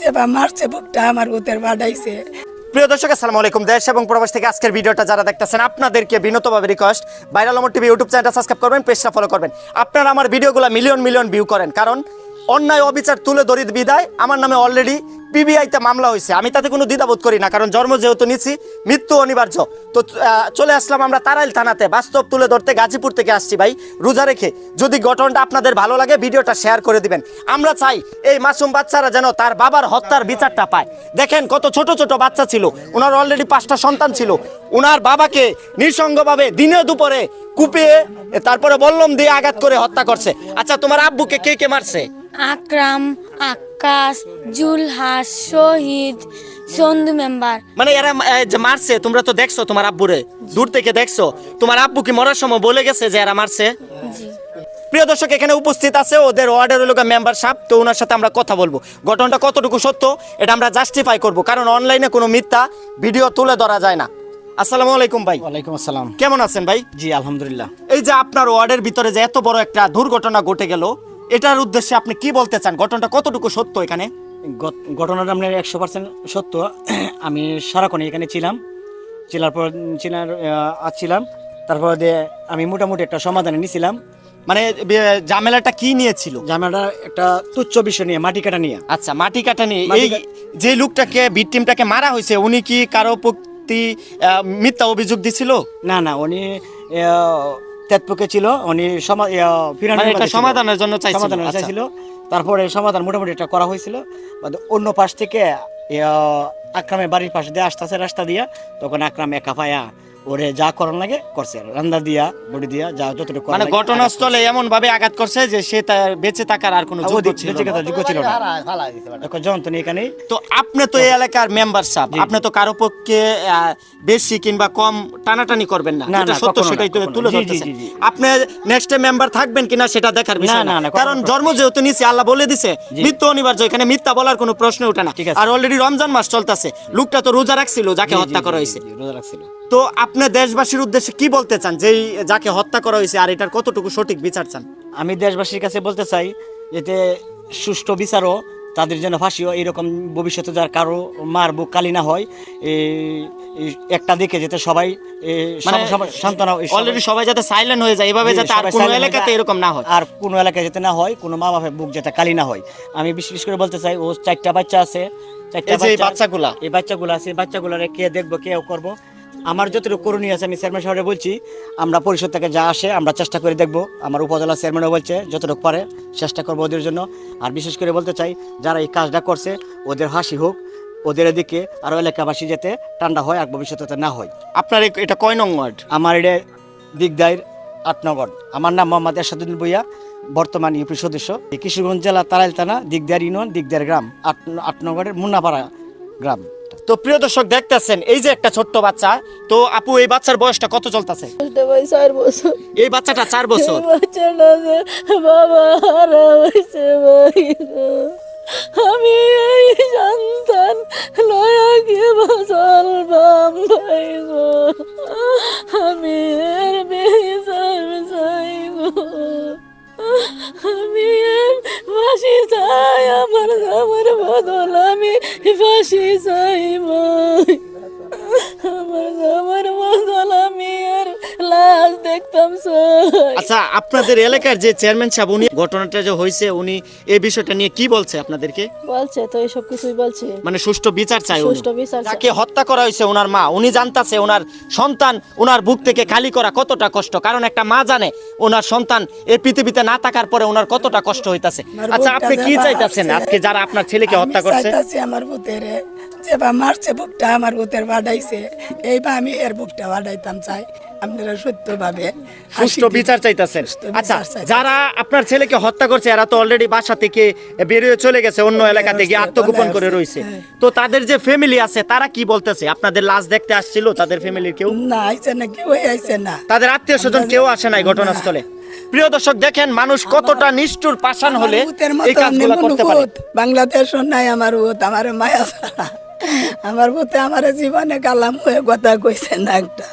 যে বা মারছে, বুকটা আমার প্রিয় দর্শক, আসসালামু আলাইকুম। দেশ এবং প্রবাস থেকে আজকের ভিডিওটা যারা দেখতেছেন, আপনাদেরকে বিনতভাবে রিকোয়েস্ট ভাইরাল আমার টিভি ইউটিউব চ্যানেলটা সাবস্ক্রাইব করবেন পেজটা ফলো করবেন। আপনারা আমার ভিডিওগুলো মিলিয়ন মিলিয়ন ভিউ করেন। কারণ অন্যায় অবিচার তুলে ধরি বিদায়। আমার নামে অলরেডি পিবিআইতে মামলা হয়েছে। আমি তাতে কোনো দ্বিধাবোধ করি না, কারণ জন্ম যেহেতু নিচ্ছি মৃত্যু অনিবার্য। তো চলে আসলাম আমরা তারাইল থানাতে। বাস্তব তুলে ধরতে গাজীপুর থেকে আসছি ভাই, রোজা রেখে। যদি ঘটনাটা আপনাদের ভালো লাগে, ভিডিওটা শেয়ার করে দিবেন। আমরা চাই এই মাসুম বাচ্চারা যেন তার বাবার হত্যার বিচারটা পায়। দেখেন কত ছোট ছোট বাচ্চা ছিল। ওনার অলরেডি পাঁচটা সন্তান ছিল। ওনার বাবাকে নিঃসঙ্গভাবে দিনে দুপুরে কুপিয়ে, তারপরে বল্লম দিয়ে আঘাত করে হত্যা করছে। আচ্ছা তোমার আব্বুকে কে কে মারছে? আকরাম আকাশ জুলহাস শহীদ সন্ধু মেম্বার। মানে এরা যে মারছে তোমরা তো দেখছ তোমার আব্বুরে। দূর থেকে দেখছ। তোমার আব্বু কি মরার সময় বলে গেছে যে এরা মারছে? জি। প্রিয় দর্শক এখানে উপস্থিত আছে ওদের ওয়ার্ডের লোক মেম্বার সাহেব তো ওনার সাথে আমরা কথা বলব। ঘটনাটা কতটুকু সত্য এটা আমরা জাস্টিফাই করব। কারণ অনলাইনে কোনো মিথ্যা ভিডিও তুলে ধরা যায় না। আসসালামু আলাইকুম ভাই। ওয়ালাইকুম আসসালাম। কেমন আছেন ভাই? জি আলহামদুলিল্লাহ। এই যে আপনার ওয়ার্ডের ভিতরে যে এত বড় একটা দুর্ঘটনা ঘটে গেল এটার উদ্দেশ্যে আপনি কি বলতে চান? ঘটনাটা কতটুকু সত্য এখানে? ঘটনাটা আপনার একশো পার্সেন্ট সত্য। আমি সারাক্ষণ এখানে ছিলাম। ছিলার পর চিনার ছিলাম। তারপর আমি মোটামুটি একটা সমাধানে নিয়েছিলাম মানে ঝামেলাটা কি নিয়েছিল জামাটা একটা তুচ্ছ বিষয় নিয়ে মাটি কাটা নিয়ে। আচ্ছা মাটি কাটা নিয়ে। এই যে লোকটাকে ভিকটিমটাকে মারা হয়েছে উনি কি কারও প্রতি মিথ্যা অভিযোগ দিছিল? না না উনি তেতপুকে ছিল উনি মানে। সমাধানের জন্য চাইছিল, সমাধানের আচ্ছা। চাইছিল তারপরে সমাধান মোটামুটি একটা করা হয়েছিল অন্য পাশ থেকে আক্রামের আকরামের বাড়ির পাশে দিয়ে আসতেছে রাস্তা দিয়ে তখন আকরাম একা পায়া ওরে যা করণ লাগে করছে। রান্না দিয়া বডি দিয়া যা যতটুকু মানে ঘটনাস্থলে এমন ভাবে আঘাত করছে যে সে তার বেঁচে থাকার আর কোনো যোগ্য ছিল না। যোগ্য ছিল না। যন্ত্রণী এখানে তো আপনি তো এই এলাকার মেম্বার সাহেব আপনি তো কারও পক্ষে বেশি কিংবা কম টানাটানি করবেন না। না, সত্য সেটাই তো তুলে ধরতেছেন। আপনি নেক্সট মেম্বার থাকবেন কিনা সেটা দেখার বিষয় না, কারণ জন্ম যেহেতু নিচে আল্লাহ বলে দিছে মৃত্যু অনিবার্য এখানে মিথ্যা বলার কোনো প্রশ্ন ওঠে না। আর অলরেডি রমজান মাস চলতেছে লোকটা তো রোজা রাখছিল যাকে হত্যা করা হয়েছে। রোজা রাখছিল। তো আপনি দেশবাসীর উদ্দেশ্যে কি বলতে চান? যে এই যাকে হত্যা করা হয়েছে আর এটার কতটুকু সঠিক বিচার চান? আমি দেশবাসীর কাছে বলতে চাই যাতে সুষ্ঠু বিচারও তাদের জন্য ফাঁসিও এরকম ভবিষ্যতে যার কারও মার বুক কালি না হয় একটা দিকে যাতে সবাই মানে সান্ত্বনা অলরেডি সবাই যাতে সাইলেন্ট হয়ে যায় এভাবে যাতে আর কোনো এলাকাতে এরকম না হয়। আর কোনো এলাকায় যাতে না হয় কোনো মা বাপের বুক যাতে কালি না হয়। আমি বিশেষ করে বলতে চাই ও চারটা বাচ্চা আছে চারটা বাচ্চাগুলা? এই বাচ্চাগুলো আছে বাচ্চাগুলারে কে দেখব কে করব আমার যতটুকু করণীয় আছে আমি চেয়ারম্যান সাহেবরে বলছি আমরা পরিষদ থেকে যা আসে আমরা চেষ্টা করে দেখব। আমার উপজেলা চেয়ারম্যানও বলছে যতটুকু পারে চেষ্টা করব ওদের জন্য। আর বিশেষ করে বলতে চাই যারা এই কাজটা করছে ওদের হাসি হোক ওদের এদিকে আরও এলাকাবাসী যাতে ঠান্ডা হয় আর ভবিষ্যতে যাতে না হয়। আপনার এটা কয় নং ওয়ার্ড? আমার এটা দিগদায়ের আটনগর আমার নাম মোহাম্মদ এরশাদুদ্দিন বইয়া বর্তমান ইউপি সদস্য। কিশোরগঞ্জ জেলা তারাইল থানা দিগদার ইউনিয়ন দিগদার গ্রাম আট আটনগরের মুন্নাপাড়া গ্রাম। তো প্রিয় দর্শক দেখতেছেন এই যে একটা ছোট্ট বাচ্চা। তো আপু এই বাচ্চার বয়সটা কত চলতেছে? এই বাচ্চাটা চার বছর। আমি এই সন্তান লয়া গিয়ে বাঁচালবাম ভাই আমার আমার বদল আমি ফাঁসি চাই দেখতাম আচ্ছা আপনাদের এলাকার যে চেয়ারম্যান সাহেব উনি ঘটনাটা যে হয়েছে উনি এই বিষয়টা নিয়ে কি বলছে আপনাদেরকে? বলছে তো এইসব কিছুই বলছে। মানে সুষ্ঠু বিচার চাই উনি। সুষ্ঠু বিচার চাই। যাকে হত্যা করা হয়েছে ওনার মা উনি জানতাছে ওনার সন্তান ওনার বুক থেকে খালি করা কতটা কষ্ট। কারণ একটা মা জানে ওনার সন্তান এই পৃথিবীতে না থাকার পরে ওনার কতটা কষ্ট হইতাছে। আচ্ছা আপনি কি চাইতাছেন? আজকে যারা আপনার ছেলেকে হত্যা করছে? চাইতাছি আমার যে বা মারছে বুকটা আমার ভূতের বাড়াইছে। এইবার আমি এর বুকটা বাড়াইতাম চাই। আপনারা সত্য ভাবে সুষ্ঠু বিচার চাইতেছেন। আচ্ছা যারা আপনার ছেলেকে হত্যা করছে এরা তো অলরেডি বাসা থেকে বেরিয়ে চলে গেছে অন্য এলাকা থেকে আত্মগোপন করে রয়েছে। হ্যাঁ। তো তাদের যে ফ্যামিলি আছে তারা কি বলতেছে? আপনাদের লাশ দেখতে আসছিল তাদের ফ্যামিলির কেউ? না আইছে না কেউ আইছে না। তাদের আত্মীয় স্বজন কেউ আসে নাই ঘটনাস্থলে। প্রিয় দর্শক দেখেন মানুষ কতটা নিষ্ঠুর পাষাণ হলে এই কাজগুলো করতে পারে। বাংলাদেশ নাই আমার আমার মায়া। আমার বুতে আমার জীবনে কালাম হয়ে কথা কইছে না একটা।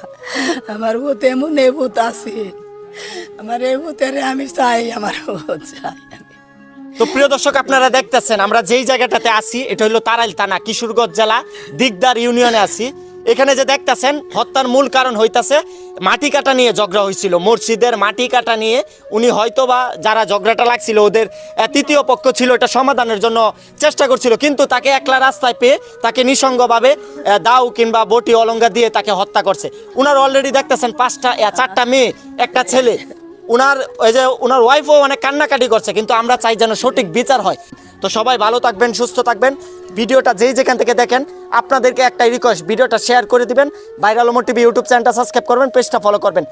আমার ভূত এমন এ বুত আছে, আমার এই বুতের আমি চাই, আমার চাই। তো প্রিয় দর্শক, আপনারা দেখতেছেন, আমরা যেই জায়গাটাতে আছি, এটা হলো তারাইল থানা, কিশোরগঞ্জ জেলা, দিগদার ইউনিয়নে আছি। এখানে যে দেখতাছেন, হত্যার মূল কারণ হইতাছে মাটি কাটা নিয়ে ঝগড়া হয়েছিল মসজিদের মাটি কাটা নিয়ে উনি হয়তোবা যারা ঝগড়াটা লাগছিল, ওদের তৃতীয় পক্ষ ছিল, এটা সমাধানের জন্য চেষ্টা করছিল। কিন্তু তাকে একলা রাস্তায় পেয়ে তাকে নিঃসঙ্গভাবে দাও কিংবা বটি অলঙ্কার দিয়ে তাকে হত্যা করছে। উনার অলরেডি দেখতেছেন পাঁচটা চারটা মেয়ে, একটা ছেলে। উনার, ওই যে, উনার ওয়াইফও অনেক কান্নাকাটি করছে, কিন্তু আমরা চাই যেন সঠিক বিচার হয়। তো সবাই ভালো থাকবেন, সুস্থ থাকবেন। ভিডিওটা যেই যেখান থেকে দেখেন, আপনাদেরকে একটা রিকোয়েস্ট ভিডিওটা শেয়ার করে দিবেন। ভাইরাল ওমর টিভি ইউটিউব চ্যানেলটা সাবস্ক্রাইব করবেন পেজটা ফলো করবেন।